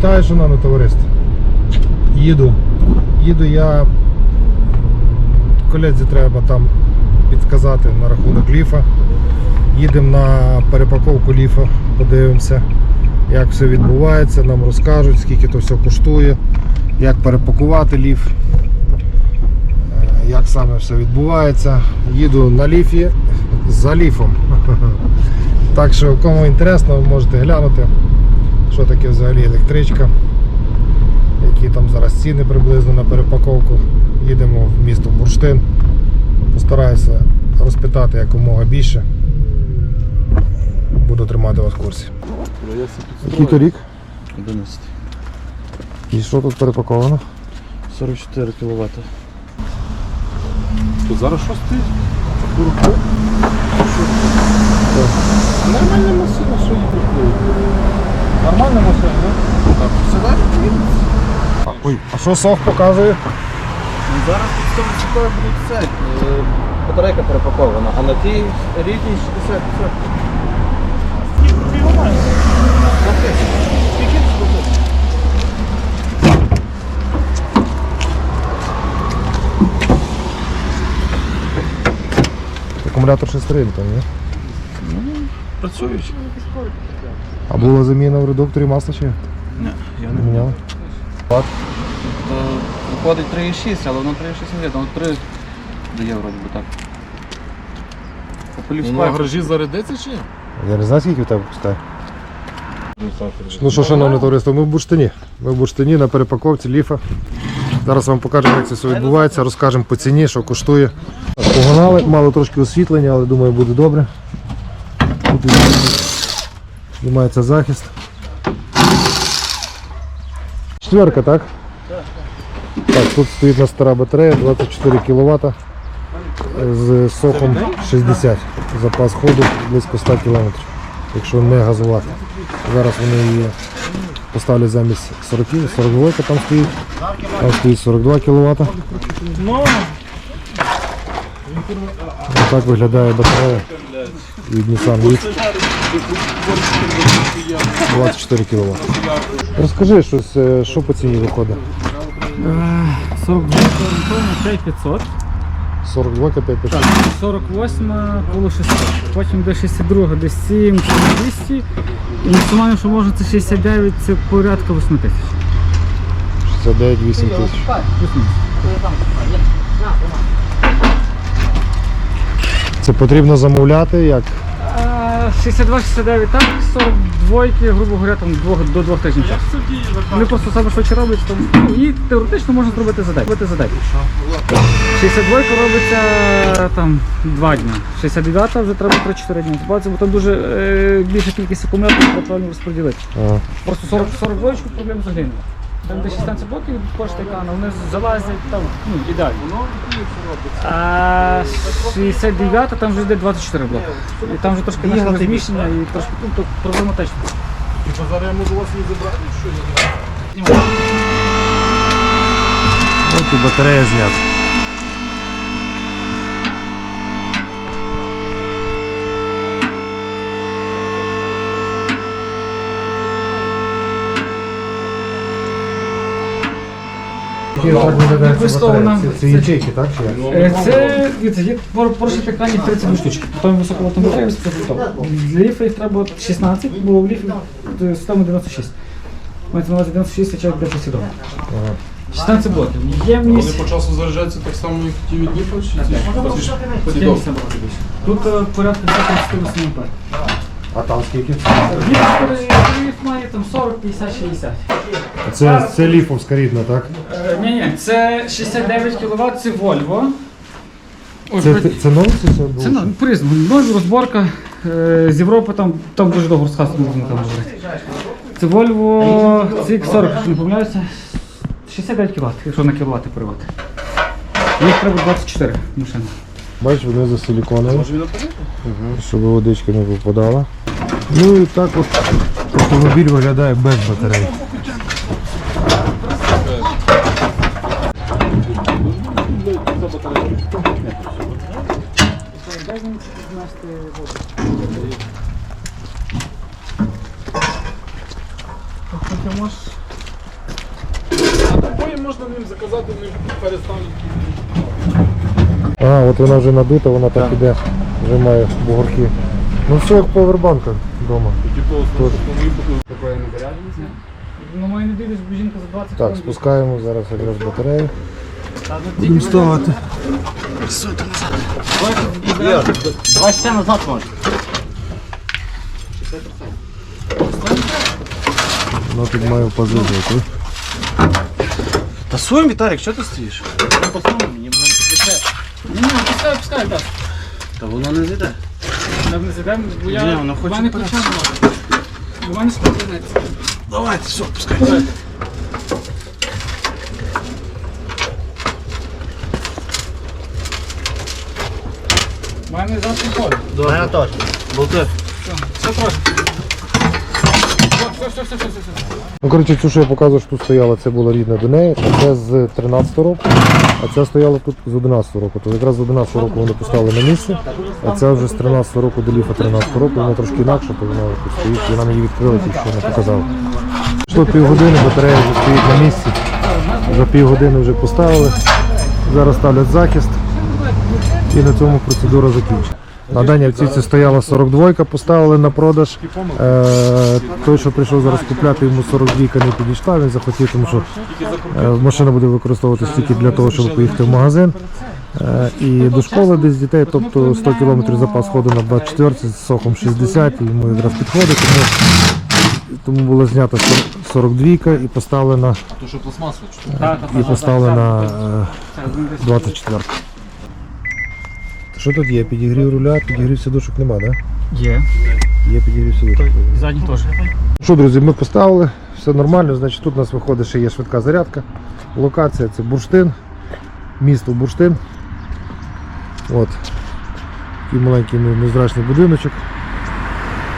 Вітаю, шановне товариство. Їду. Їду я. Колезі треба там підказати на рахунок ліфа. Їдемо на перепаковку ліфа, подивимося, як все відбувається, нам розкажуть, скільки то все коштує, як перепакувати ліф, е, як саме все відбувається. Їду на ліфі за ліфом. Так що, кому інтересно, ви можете глянути, що таке взагалі електричка, які там зараз ціни приблизно на перепаковку. Їдемо в місто Бурштин. Постараюся розпитати якомога більше. Буду тримати вас в курсі. Який то рік? 11. І що тут перепаковано? 44 кВт. Тут зараз що стоїть? Нормальна машина, що її Нормальна машина, да? Так, сюди? Ой, а що сох показує? Зараз тут 100 буде це. е, Батарейка перепакована, а на тій рідній 60 все. Акумулятор шестерин там, ні? Працюють? А була заміна в редукторі масла чи? Ні, я Не міняли? То виходить 3,6, але воно 3,6 не є, воно 3 дає вроді би так. Попелів Воно на гаражі зарядиться чи ні? Я не знаю, скільки в тебе пускає. Ну що, шановне товариство, ми в Бурштині. Ми в Бурштині на перепаковці ліфа. Зараз вам покажемо, як це все відбувається, розкажемо по ціні, що коштує. Погнали, мало трошки освітлення, але думаю буде добре. Тут знімається захист. Четверка, так? Так, тут стоїть на стара батарея, 24 кВт з соком 60. Запас ходу близько 100 км, якщо не газувати. Зараз вони її поставлять замість 40, 42 там стоїть. Там стоїть 42 кВт. Ось так виглядає батарея від Nissan Leaf. 24 кВт. Розкажи щось, е, що по ціні виходить? 42 орієнтовно 5500, 42 кп 500. 48 коло 600, потім до 62 десь 7 200 і максимально, що можна, це 69, це порядка 8 тисяч. 69 8 тисяч. Плюс-мінус. Це потрібно замовляти як? Е, 62-69 так, 42, грубо говоря, там двох- до 2 тижнів часу. Вони просто саме швидше роблять, тому ну, і теоретично можна зробити за день. Робити за день. 62 робиться там 2 дні. 69 вже треба 3-4 дні. Бо там дуже е, більша кількість акумуляторів, треба правильно розподілити. Ага. Просто 40, 42 проблем. Там де 16 блоків кошти екрану, вони залазять там, ну, ідеально. А 69 там вже йде 24 блоки. І там вже трошки наше розміщення і трошки ну, то проблематично. Типа зараз я можу вас не забрати, що я От і батарея знята. Це ячейки, так? Чи як? Е, Це дивіться, є пор- порушить екранів 32 штучки. Потім високоватому батарею це. Для ліфа їх треба 16, бо в ліфі е, система 96. Мається на увазі 96 це для посідова. 16 блоків. Ємність. Вони по часу заряджаються так само, як ті від Дніпра, чи ці? Ці ж подідовки. Ємність набагато більше. Тут е, порядка 138 ампер. А там скільки? Ліф має 40, 50, 60. Це, це ліфовська рідна, так? Ні, ні, це 69 кВт, це Volvo. Ой, Це, це нове чи це було? Це ну, по-різному. Розборка е, з Європи, там, там дуже довго розказувати можна там говорити. Це Volvo CX40, якщо не помиляюся. 69 кВт, якщо на кіловати переводити. Їх треба 24 машин. Бачиш, вони засиліконові, Може він щоб водичка не випадала. Ну і так от автомобіль виглядає без батареї. Потім можна ним заказати, вони переставлять. А, от вона вже надута, вона так іде, вже має бугорки. Ну все як повербанка Вдома. Тут. Зарядженості? Ну, мої не дивлюсь, бо жінка за 20 Так, спускаємо зараз якраз батарею. Будемо ставити. Давай ще назад може. Ну тут маю позицію. Та суєм, Віталік, що ти стоїш? Мені не. Ні, ні, пускай, пускай, так. Та воно не зійде. Нам не зайдемо, бо я... Ні, воно хоче У мене ключа немає. Мене спокійнеться. Давайте, все, пускай. У мене завтра ходить. Мене теж. Болти. Все трошки. Все, все, все, все, все, все. Ну, коротше, цю, що я показував, що тут стояла, це була рідна до неї, а це з 13 року, а ця стояла тут з 11 року. То якраз з 11 року вони поставили на місце, а ця вже з 13 року до ліфа 13 року, вона трошки інакше, то вона тут стоїть, вона мені відкрила, тільки що не показала. Пішло півгодини, батарея вже стоїть на місці. За півгодини вже поставили. Зараз ставлять захист і на цьому процедура закінчена. На даній автівці стояла 42, поставили на продаж. Е, той, що прийшов зараз купляти, йому 42 не підійшла, він захотів, тому що е, машина буде використовуватися тільки для того, щоб поїхати в магазин. Е, і до школи десь дітей, тобто 100 км запас ходу на 24 з сохом 60, і йому якраз підходить, тому, тому було знято 42 і поставлена, і поставлена е, Це один десь. 24. Що тут є? Підігрів руля, підігрів сидушок нема, так? Є. Є підігрів сидушок. Задній теж. Що, друзі, ми поставили, все нормально. Значить, тут у нас виходить, ще є швидка зарядка. Локація це бурштин, місто бурштин. От. Такий маленький незрачний будиночок.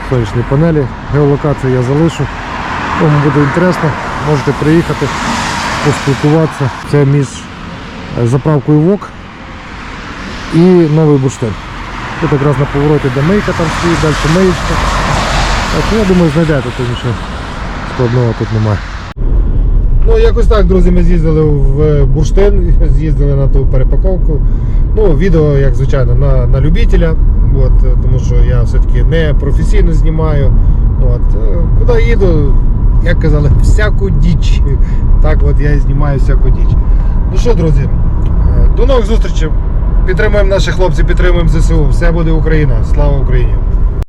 Сонячні панелі. Геолокацію я залишу. Кому буде інтересно, можете приїхати, поспілкуватися. Це між е, заправкою ВОК і новий бурштин. Тут якраз на повороті, де мийка там стоїть, далі миєчка. Так, я думаю, знайдете тут нічого складного тут немає. Ну, якось так, друзі, ми з'їздили в Бурштин, з'їздили на ту перепаковку. Ну, відео, як звичайно, на, на любителя, от, тому що я все-таки не професійно знімаю. От, е, куди їду, як казали, всяку діч. Так от я і знімаю всяку діч. Ну що, друзі, е, до нових зустрічей. Підтримуємо наших хлопців, підтримуємо ЗСУ. Все буде Україна. Слава Україні!